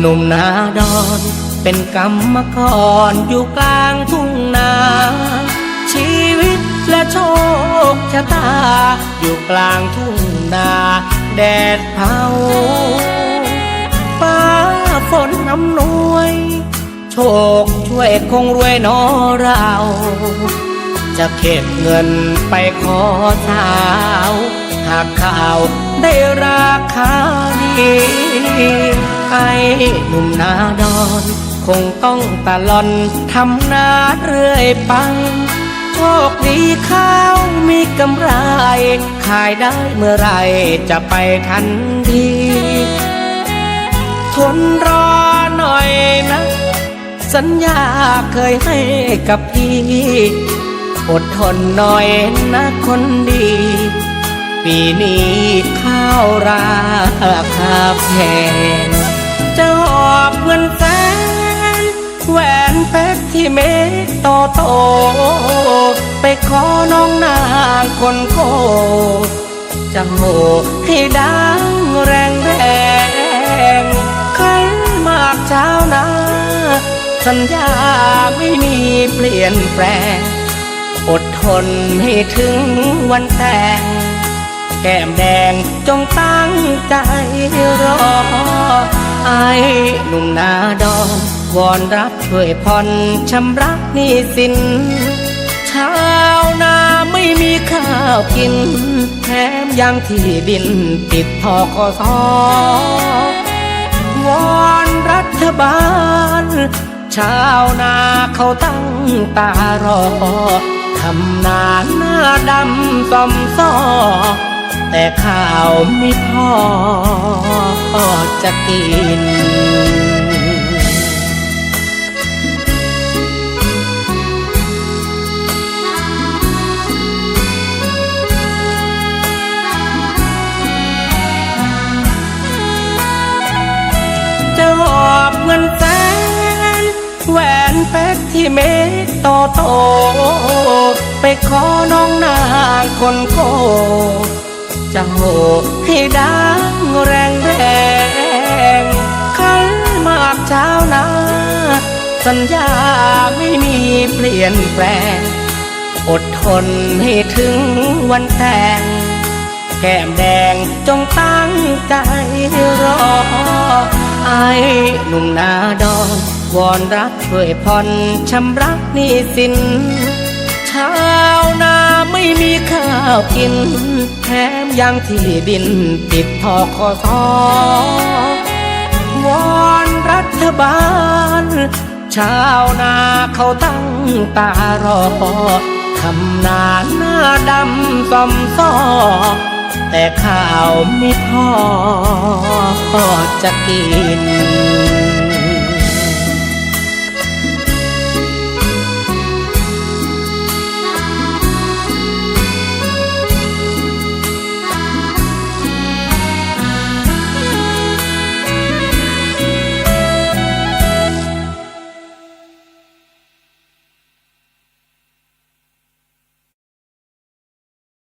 หนุ่มนาดอน เป็นกรรมกรอยู่กลางทุ่งนา ชีวิตและโชคชะตา อยู่กลางทุ่งนา แดดเผาฟ้าฝนอำนวย โชคช่วยคงรวยนอเรา จะเก็บเงินไปขอสาว หากข่าวได้ราคาดีไอ้หนุ่มนาดอน คงต้องตะลอนทำนาเรื่อยไปโชคดีข้าวมีกำไร ขายได้เมื่อไรจะไปทันที ทนรอหน่อยนะ สัญญาเคยให้กับพี่ อดทนหน่อยนะคนดี ปีนี้ข้าวราคาแพงจะหอบเงินแสนแหวนเพชรที่เม็ดโตโต ไปขอน้องนางคนโคจะโหให้ดังแรงแรงใครมากเช้านาสัญญาไม่มีเปลี่ยนแปลง อดทนให้ถึงวันแต่ง แก้มแดงจงตั้งใจรอไอ้หนุ่มนาดอนวอนรับช่วยผ่อนชำระหนี้สินชาวนาไม่มีข้าวกิน แถมยังที่ดินติดทอกสวอนรัฐบาล ชาวนาเขาตั้งตารอทำนาหน้าดำต้อมซ้อ แต่ข้าวไม่พอจะกิน จะหอบเงินแสนแหวนเพชรที่เม็ดโตโต ไปขอน้องนางคนโก จะโหให้ดังแรงแรงใครมากเช้านาสัญญาไม่มีเปลี่ยนแปลง อดทนให้ถึงวันแต่ง แก้มแดงจงตั้งใจรอ ไอ้หนุ่มนาดอนวอนรักช่วยผ่อนชำระหนี้สินชาวนาาวกิน แถมยังที่ดินติดทอคอสอวอนรัฐบาล ชาวนาเขาตั้งตารอทำนาหน้าดำต้อมซ้อแต่ข้าวไม่พอจะกิน